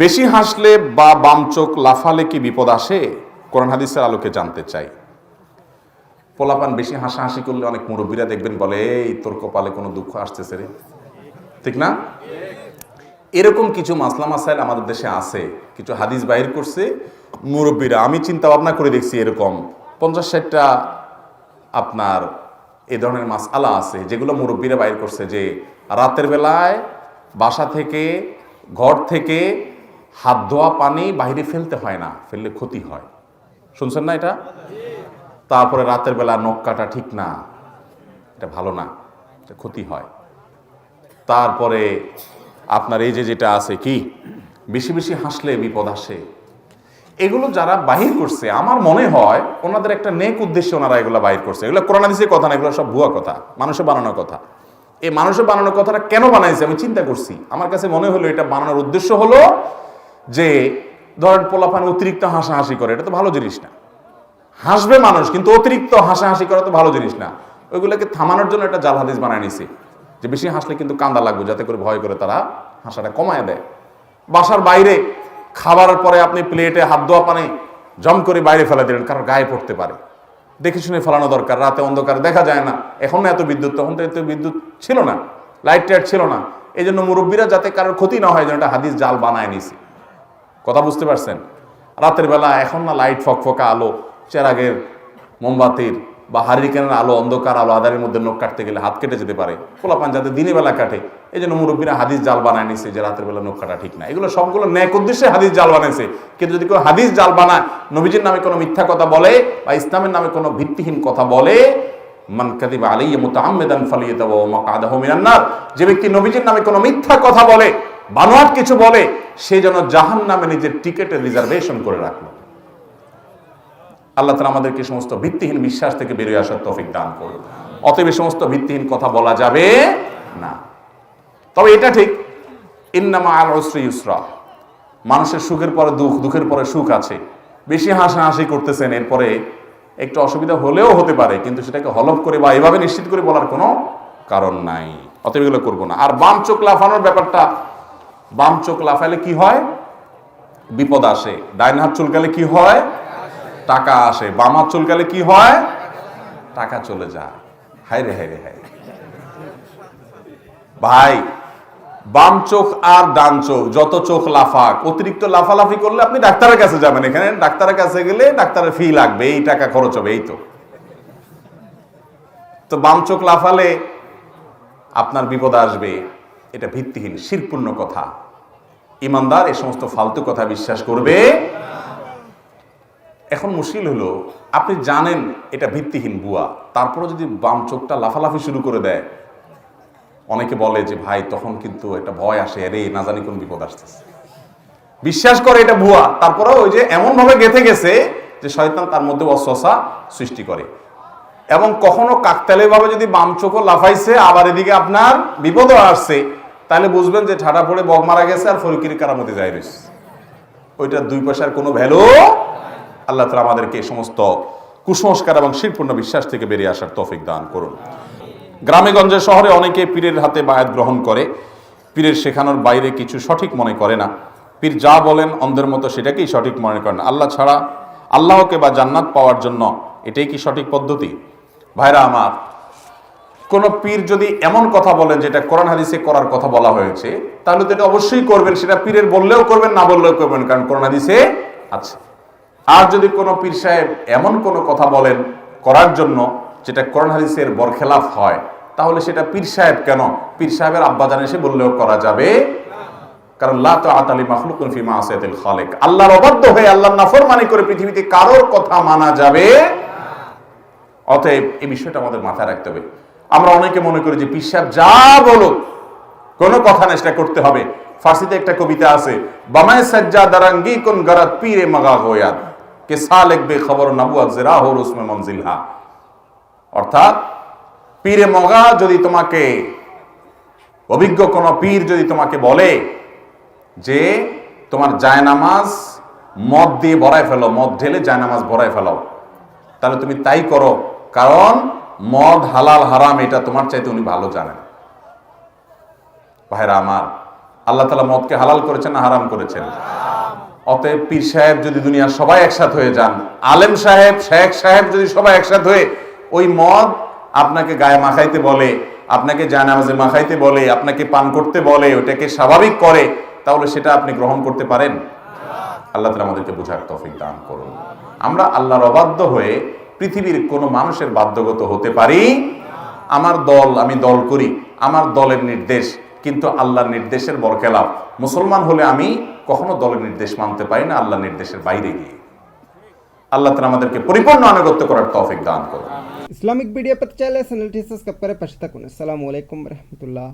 বেশি হাসলে বা বাম চোখ লাফালে কি বিপদ আসে? কোরআন হাদিসের আলোকে জানতে চাই। পোলাপান বেশি হাসাহাসি করলে অনেক মুরব্বীরা দেখবেন বলে, এই তোর কপালে কোনো দুঃখ আসতেছে রে। ঠিক না? এরকম কিছু মাসলা মাসাইল আমাদের দেশে আছে। কিছু হাদিস বাইর করছে মুরব্বীরা। আমি চিন্তা ভাবনা করে দেখছি এরকম। পঞ্চাশ ষাটটা আপনার এ ধরনের মাস আলা আছে, যেগুলো মুরব্বীরা বাইর করছে যে, রাতের বেলায় বাসা থেকে, ঘর থেকে হাত ধোয়া পানি বাইরে ফেলতে হয় না, ফেললে ক্ষতি হয়। শুনছেন না এটা? তারপরে রাতের বেলা নখ কাটা ঠিক না, এটা ভালো না, এটা ক্ষতি হয়। তারপরে আপনার এই যে যেটা আছে কি, বেশি বেশি হাসলে বিপদ আসে। এগুলো যারা বাহির করছে, আমার মনে হয় ওনাদের একটা নেক উদ্দেশ্যে ওনারা এগুলো বাহির করছে। এগুলো করোনাদিসের কথা না, এগুলো সব ভুয়া কথা মানুষের বানানোর কথা। এই মানুষের বানানোর কথাটা কেন বানাইছে আমি চিন্তা করছি। আমার কাছে মনে হলো এটা বানানোর উদ্দেশ্য হলো যে ধরেন পোলাপান অতিরিক্ত হাসাহাসি করে, এটা তো ভালো জিনিস না। হাসবে মানুষ, কিন্তু অতিরিক্ত হাসাহাসি করা তো ভালো জিনিস না। ওইগুলোকে থামানোর জন্য একটা জাল হাদিস বানায় নিছে, যে বেশি হাসলে কিন্তু কান্দা লাগবে, যাতে করে ভয় করে তারা হাসাটা কমায় দেয়। বাসার বাইরে খাবার পরে আপনি প্লেটে হাত ধোয়া পানি জম করে বাইরে ফেলে দিলেন কারণ গায়ে পড়তে পারে। দেখে শুনে ফেলানো দরকার, রাতে অন্ধকারে দেখা যায় না। এখন না এত বিদ্যুৎ, তখন তো এত বিদ্যুৎ ছিল না, লাইট টাইট ছিল না। এই জন্য মুরব্বীরা যাতে কারোর ক্ষতি না হয় যেন একটা হাদিস জাল বানায় নিছে। কথা বুঝতে পারছেন? রাতের বেলা এখন না লাইট ফকফকা আলো, চেরাগের মোমবাতির বা হারিকেনের আলো, অন্ধকার আলো, আধারের মধ্যে নখ কাটতে গেলে হাত কেটে যেতে পারে। পোলাপান যাতে দিনের বেলা কাটে। এই জন্য মুরব্বীরা হাদিস জাল বানায় নিছে যে রাতের বেলা নখ কাটা ঠিক না। এগুলো সবগুলো ন্যাক উদ্দেশ্যে হাদিস জাল বানাইছে। কিন্তু যদি কেউ হাদিস জাল বানায়, নবীজির নামে কোনো মিথ্যা কথা বলে বা ইসলামের নামে কোনো ভিত্তিহীন কথা বলে, মান কাদিবা আলাইয়া মুতাআম্মিদান ফালিয়াতাওয়া মাকআদাহু মিনান নার। যে ব্যক্তি নবীজির নামে কোনো মিথ্যা কথা বলে বানোয়াট কিছু বলে, সে যেন জাহান নামে নিজের টিকেটের রিজার্ভেশন করে রাখল। আল্লাহ তালা আমাদেরকে সমস্ত ভিত্তিহীন বিশ্বাস থেকে বেরিয়ে আসার তৌফিক দান করুন। অতএব সমস্ত ভিত্তিহীন কথা বলা যাবে না। তবে এটা ঠিক, ইন্নামা আল ওসরি ইউসরা। মানুষের সুখের পরে দুঃখ, দুঃখের পরে সুখ আছে। বেশি হাসাহাসি করতেছেন, এরপরে একটু অসুবিধা হলেও হতে পারে, কিন্তু সেটাকে হলফ করে বা এভাবে নিশ্চিত করে বলার কোনো কারণ নাই। অতএব এগুলো করব না। আর বাম চোখ লাফানোর ব্যাপারটা বাম চোখ লাফাইলে কি হয়? বিপদ আসে। ডাইন হাত চুলকালে কি হয়? টাকা আসে। বাম হাত চুলকালে কি হয়? টাকা চলে যায়। হাই রে হাই রে হাই ভাই, বাম চোখ আর ডান চোখ, যত চোখ লাফাক, অতিরিক্ত লাফালাফি করলে আপনি ডাক্তারের কাছে যাবেন এখানে। ডাক্তারের কাছে গেলে ডাক্তারের ফি লাগবে, এই টাকা খরচ হবে, এই তো। তো বাম চোখ লাফালে আপনার বিপদ আসবে। এটা ভিত্তিহীন, শিরপূর্ণ কথা। ইমানদার এই সমস্ত ফালতু কথা বিশ্বাস করবে। এখন মুশকিল হলো, আপনি জানেন এটা ভিত্তিহীন বুয়া তারপরে যদি বাম চোখটা লাফালাফি শুরু করে দেয়, অনেকে বলে যে, ভাই, তখন কিন্তু একটা ভয় আসে, আরে, না জানি কোন বিপদ আসতেছে। বিশ্বাস করে এটা ভুয়া তারপরে ওই যে এমন ভাবে গেথে গেছে যে, শয়তান তার মধ্যে অস্বসা সৃষ্টি করে। এবং কখনো কাকতালে ভাবে যদি বাম চোখও লাফাইছে, আবার এদিকে আপনার বিপদও আসছে, তাহলে বুঝবেন যে ঠাডা পড়ে বগ মারা গেছে আর ফরিকির কারামতি যায় রয়েছে ওইটার দুই পয়সার কোনো ভ্যালু আল্লাহ তালা আমাদেরকে সমস্ত কুসংস্কার এবং শিরপূর্ণ বিশ্বাস থেকে বেরিয়ে আসার তফিক দান করুন। গ্রামে গঞ্জে শহরে অনেকে পীরের হাতে বায়াত গ্রহণ করে। পীরের শেখানোর বাইরে কিছু সঠিক মনে করে না। পীর যা বলেন অন্ধের মতো সেটাকেই সঠিক মনে করেন। আল্লাহ ছাড়া আল্লাহকে বা জান্নাত পাওয়ার জন্য এটাই কি সঠিক পদ্ধতি? ভাইরা আমার, কোন পীর যদি এমন কথা বলেন যেটা কোরআন হাদিসে করার কথা বলা হয়েছে, তাহলে তো এটা অবশ্যই করবেন, সেটা পীরের বললেও করবেন, না বললেও করবেন, কারণ কোরআন হাদিসে আছে। আর যদি কোনো পীর সাহেব এমন কোনো কথা বলেন করার জন্য যেটা কোরআন হাদিসের বরখেলাফ হয়, তাহলে সেটা পীর সাহেব কেন? পীর সাহেবের আব্বাজান এসে বললেও করা যাবে। কারণ লা তো আতালি মাখলুকুন ফি মাসিয়াতিল খালিক। আল্লাহর অবাধ্য হয়ে আল্লাহর নাফরমানি করে পৃথিবীতে কারোর কথা মানা যাবে অতএব এই বিষয়টা আমাদের মাথায় রাখতে হবে। আমরা অনেকে মনে করি যে পীর সাহেব যা বলুক, কোনো কথা না, সেটা করতে হবে। ফার্সিতে একটা কবিতা আছে, বামায় সাজ্জা দারাঙ্গি কোন গরাত পীরে মাগা গোয়াদ কে সালেক বে খবর নাবুয়াত জেরা হো রুসমে মঞ্জিলহা অর্থাৎ, পীরে মগা যদি তোমাকে, অভিজ্ঞ কোনো পীর যদি তোমাকে বলে যে, তোমার জায়নামাজ মদ দিয়ে ভরায় ফেলো, মদ ঢেলে জায়নামাজ ভরায় ফেলো, তাহলে তুমি তাই করো। কারণ মদ হালাল হারাম, এটা তোমার চাইতে উনি ভালো জানেন। ভাইরা আমার, আল্লাহ তালা মদকে হালাল করেছেন না হারাম করেছেন? অতএব পীর সাহেব যদি দুনিয়ার সবাই একসাথ হয়ে যান, আলেম সাহেব, শেখ সাহেব যদি সবাই একসাথ হয়ে, ওই মদ আপনাকে গায়ে মাখাইতে বলে, আপনাকে জানামাজে মাখাইতে বলে, আপনাকে পান করতে বলে ওটাকে স্বাভাবিক করে, তাহলে সেটা আপনি গ্রহণ করতে পারেন? আল্লাহ তালা আমাদেরকে বোঝার তফিক দান করুন। আমরা আল্লাহর অবাধ্য হয়ে পৃথিবীর কোনো মানুষের বাধ্যগত হতে পারি? আমার দল, আমি দল করি, আমার দলের নির্দেশ, কিন্তু আল্লাহর নির্দেশের বরকেলাপ মুসলমান হলে আমি কখনো দলের নির্দেশ মানতে পারি না, আল্লাহর নির্দেশের বাইরে গিয়ে। আল্লাহ তালা আমাদেরকে পরিপূর্ণ আনুগত্য করার তৌফিক দান করুন। ইসলামিক ভিডিও পেতে চাইলে চ্যানেলটি সাবস্ক্রাইব করে পাশে থাকুন। আসসালামু আলাইকুম রহমতুল্লাহ।